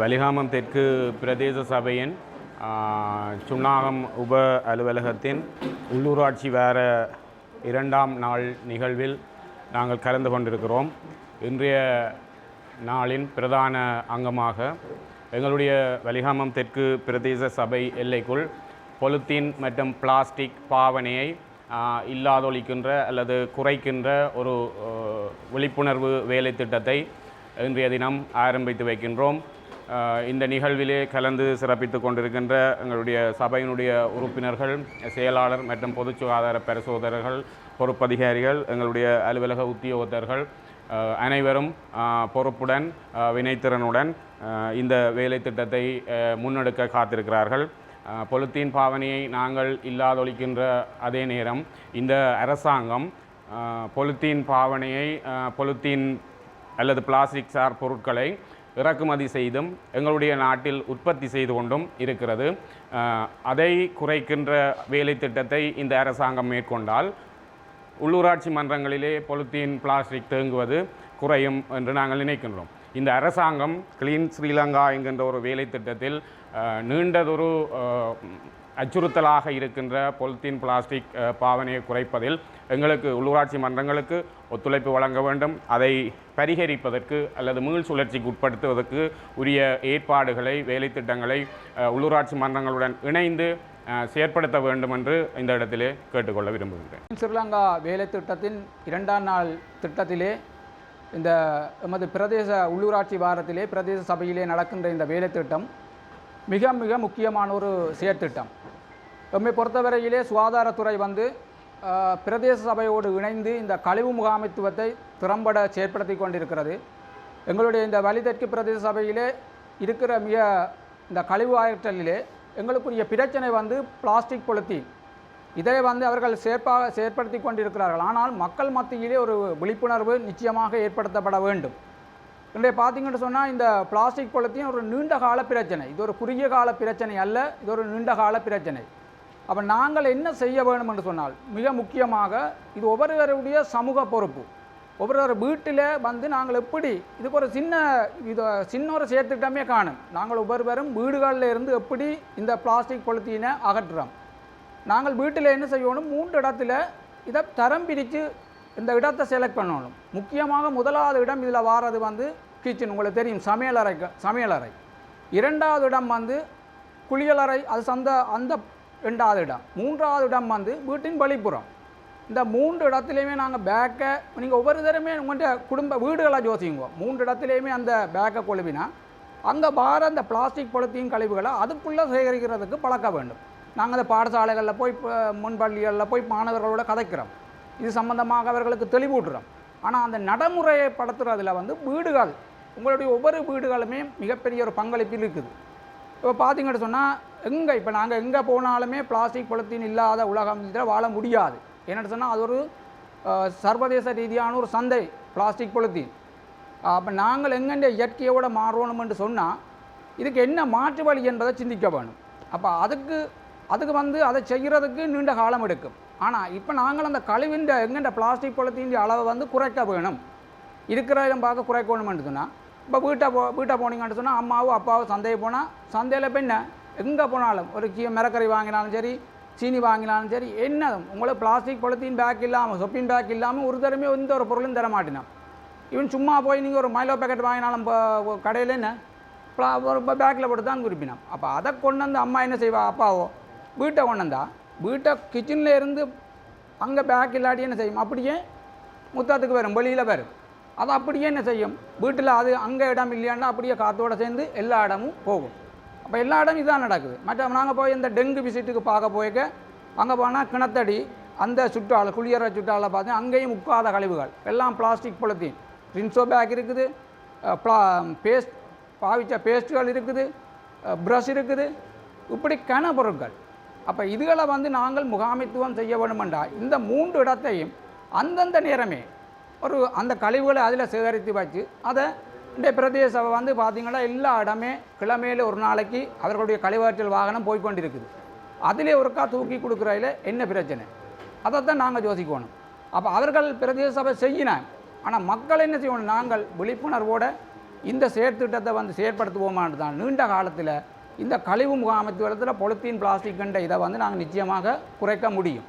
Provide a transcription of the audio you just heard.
வலிகாமம் தெற்கு பிரதேச சபையின் சுன்னாகம் உப அலுவலகத்தின் உள்ளூராட்சி வார இரண்டாம் நாள் நிகழ்வில் நாங்கள் கலந்து கொண்டிருக்கிறோம். இன்றைய நாளின் பிரதான அங்கமாக எங்களுடைய வலிகாமம் தெற்கு பிரதேச சபை எல்லைக்குள் பொலித்தீன் மற்றும் பிளாஸ்டிக் பாவனையை இல்லாதொழிக்கின்ற அல்லது குறைக்கின்ற ஒரு விழிப்புணர்வு வேலை திட்டத்தை இன்றைய தினம் ஆரம்பித்து வைக்கின்றோம். இந்த நிகழ்விலே கலந்து சிறப்பித்து கொண்டிருக்கின்ற எங்களுடைய சபையினுடைய உறுப்பினர்கள் செயலாளர் மற்றும் பொது சுகாதார பரிசோதகர்கள் பொறுப்பதிகாரிகள் எங்களுடைய அலுவலக உத்தியோகத்தர்கள் அனைவரும் பொறுப்புடன் வினைத்திறனுடன் இந்த வேலை திட்டத்தை முன்னெடுக்க காத்திருக்கிறார்கள். பொலுத்தீன் பொலித்தீன் பாவனையை நாங்கள் இல்லாதொழிக்கின்ற அதே நேரம் இந்த அரசாங்கம் ஆஹ் பொலித்தீன் பாவனையை பொலுத்தீன் பொலித்தீன் அல்லது பிளாஸ்டிக் சார் பொருட்களை இறக்குமதி செய்தும் எங்களுடைய நாட்டில் உற்பத்தி செய்து கொண்டும் இருக்கிறது. அதை குறைக்கின்ற வேலை திட்டத்தை இந்த அரசாங்கம் மேற்கொண்டால் உள்ளூராட்சி மன்றங்களிலே பொலித்தீன் பிளாஸ்டிக் தேங்குவது குறையும் என்று நாங்கள் நினைக்கின்றோம். இந்த அரசாங்கம் கிளீன் ஸ்ரீலங்கா என்கின்ற ஒரு வேலை திட்டத்தில் நீண்டதொரு அச்சுறுத்தலாக இருக்கின்ற பொலித்தீன் பிளாஸ்டிக் பாவனையை குறைப்பதில் எங்களுக்கு உள்ளூராட்சி மன்றங்களுக்கு ஒத்துழைப்பு வழங்க வேண்டும். அதை பரிகரிப்பதற்கு அல்லது மீள் சுழற்சிக்கு உட்படுத்துவதற்கு உரிய ஏற்பாடுகளை வேலைத்திட்டங்களை உள்ளூராட்சி மன்றங்களுடன் இணைந்து செயற்படுத்த வேண்டும் என்று இந்த இடத்திலே கேட்டுக்கொள்ள விரும்புகின்றேன். ஸ்ரீலங்கா வேலை திட்டத்தின் இரண்டாம் நாள் திட்டத்திலே இந்த எமது பிரதேச உள்ளூராட்சி வாரத்திலே பிரதேச சபையிலே நடக்கின்ற இந்த வேலை திட்டம் மிக மிக முக்கியமான ஒரு செயற்திட்டம். எம்மை பொறுத்தவரையிலே சுகாதாரத்துறை வந்து பிரதேச சபையோடு இணைந்து இந்த கழிவு முகாமைத்துவத்தை திறம்பட செயற்படுத்தி கொண்டிருக்கிறது. எங்களுடைய இந்த வழிதெற்கு பிரதேச சபையிலே இருக்கிற மிக இந்த கழிவு ஆற்றலிலே எங்களுக்குரிய பிரச்சனை வந்து பிளாஸ்டிக் பொலித்தீன் இதை வந்து அவர்கள் செயற்பாக செயற்படுத்தி கொண்டிருக்கிறார்கள். ஆனால் மக்கள் மத்தியிலே ஒரு விழிப்புணர்வு நிச்சயமாக ஏற்படுத்தப்பட வேண்டும். இன்றைய பார்த்தீங்கன்னு சொன்னால் இந்த பிளாஸ்டிக் பொலித்தீன் ஒரு நீண்ட கால பிரச்சனை. இது ஒரு குறுகிய கால பிரச்சனை அல்ல இது ஒரு நீண்ட கால பிரச்சனை. அப்போ நாங்கள் என்ன செய்ய வேண்டும் என்று சொன்னால் மிக முக்கியமாக இது ஒவ்வொருவருடைய சமூக பொறுப்பு. ஒவ்வொரு வீட்டில் வந்து நாங்கள் எப்படி இதுக்கு ஒரு சின்ன இது சின்ன ஒரு காணும். நாங்கள் ஒவ்வொருவரும் வீடுகளில் இருந்து எப்படி இந்த பிளாஸ்டிக் பொலித்தீனை அகற்றுறோம். நாங்கள் வீட்டில் என்ன செய்யணும் மூன்று இடத்துல இதை தரம் பிரித்து இந்த இடத்தை செலக்ட் பண்ணணும். முக்கியமாக முதலாவது இடம் இதில் வாரது வந்து கிச்சன் உங்களுக்கு தெரியும் சமையலறை சமையலறை. இரண்டாவது இடம் வந்து குளியலறை அது சந்த அந்த ரெண்டாவது இடம். மூன்றாவது இடம் வந்து வீட்டின் வெளிப்புறம். இந்த மூன்று இடத்துலையுமே நாங்கள் பேக்கை நீங்கள் ஒவ்வொரு தரமே உங்கள்கிட்ட குடும்ப வீடுகளை யோசிங்க. மூன்று இடத்துலையுமே அந்த பேக்கை கொழுவினா அங்கே வார அந்த பிளாஸ்டிக் பொலித்தீன் கழிவுகளை அதுக்குள்ளே சேகரிக்கிறதுக்கு பழக்க வேண்டும். நாங்கள் அந்த பாடசாலைகளில் போய் முன்பள்ளிகளில் போய் மாணவர்களோட கதைக்கிறோம். இது சம்மந்தமாக அவர்களுக்கு தெளிவூட்டுறோம். ஆனால் அந்த நடைமுறையை படுத்துறதுல வந்து வீடுகள் உங்களுடைய ஒவ்வொரு வீடுகளுமே மிகப்பெரிய ஒரு பங்களிப்பு இருக்குது. இப்போ பார்த்தீங்கன்னு சொன்னால் எங்கே இப்போ நாங்கள் எங்கே போனாலுமே பிளாஸ்டிக் பொலித்தீன் இல்லாத உலகத்தில் வாழ முடியாது. என்னென்னு சொன்னால் அது ஒரு சர்வதேச ரீதியான ஒரு சந்தை பிளாஸ்டிக் பொலித்தீன் அப்போ நாங்கள் எங்கெண்ட இயற்கையோடு மாறணும்னு சொன்னால் இதுக்கு என்ன மாற்று வழி என்பதை சிந்திக்க வேணும். அப்போ அதுக்கு அதுக்கு வந்து அதை செய்கிறதுக்கு நீண்ட காலம் எடுக்கும். ஆனால் இப்போ நாங்கள் அந்த கழிவின் எங்கெண்ட பிளாஸ்டிக் பொலித்தீன் அளவை வந்து குறைக்க வேணும். இருக்கிற இடம் பார்க்க குறைக்கணும்னு சொன்னால் இப்போ வீட்டை போ வீட்டை போனீங்கன்னு சொன்னால் அம்மாவும் அப்பாவும் சந்தையை போனால் சந்தையில் இப்போ என்ன? எங்கே போனாலும் ஒரு கீ மிரக்கறி வாங்கினாலும் சரி சீனி வாங்கினாலும் சரி என்ன உங்களை பிளாஸ்டிக் பொலித்தீன் பேக் இல்லாமல் சொப்பின் பேக் இல்லாமல் ஒரு தரமே எந்த ஒரு பொருளும் தர மாட்டினான். இவன் சும்மா போய் நீங்கள் ஒரு மைலோ பேக்கெட் வாங்கினாலும் இப்போ கடையில் என்ன? ஒரு பேக்கில் போட்டு தான் குறிப்பினான். அப்போ அதை கொண்டு வந்து அம்மா என்ன செய்வா? அப்பாவோ வீட்டை கொண்டு வந்தா. வீட்டை கிச்சனில் இருந்து அங்கே பேக் இல்லாட்டி என்ன செய்யும்? அப்படியே முத்தத்துக்கு வரும் வெளியில் வரும். அது அப்படியே என்ன செய்யும்? வீட்டில் அது அங்கே இடம் இல்லையான்னா அப்படியே காற்றோடு சேர்ந்து எல்லா இடமும் போகும். அப்போ எல்லா இடமும் இதான் நடக்குது. மற்ற நாங்கள் போய் இந்த டெங்கு விசிட்டுக்கு பார்க்க போய்க்க அங்கே போனால் கிணத்தடி அந்த சுற்றால குளியற சுற்றால பார்த்து அங்கேயும் உட்காத கழிவுகள். எல்லாம் பிளாஸ்டிக் பொலத்தீன் ரின்சோ பேக் இருக்குது ப்ளா பேஸ்ட் பாவிச்ச பேஸ்ட்டுகள் இருக்குது ப்ரஷ் இருக்குது. இப்படி கன பொருட்கள். அப்போ இதுகளை வந்து நாங்கள் முகாமித்துவம் செய்ய வேணுமெண்டா இந்த மூன்று இடத்தையும் அந்தந்த நேரமே ஒரு அந்த கழிவுகளை அதில் சேகரித்து வச்சு அதை இந்த பிரதேச சபை வந்து பார்த்திங்கன்னா எல்லா இடமே கிழமையில் ஒரு நாளைக்கு அவர்களுடைய கழிவாற்றல் வாகனம் போய்கொண்டிருக்குது அதிலே ஒருக்கா தூக்கி கொடுக்குறையில் என்ன பிரச்சனை? அதைத்தான் நாங்கள் யோசிக்கணும். அப்போ அவர்கள் பிரதேச சபை செய்யினாங்க. ஆனால் மக்கள் என்ன செய்யணும்? நாங்கள் விழிப்புணர்வோடு இந்த செயற்திட்டத்தை வந்து செயற்படுத்துவோமான்னு தான் நீண்ட காலத்தில் இந்த கழிவு முகாமைத்துவத்தில் பொலித்தீன் பிளாஸ்டிக் என்ற இதை வந்து நாங்கள் நிச்சயமாக குறைக்க முடியும்.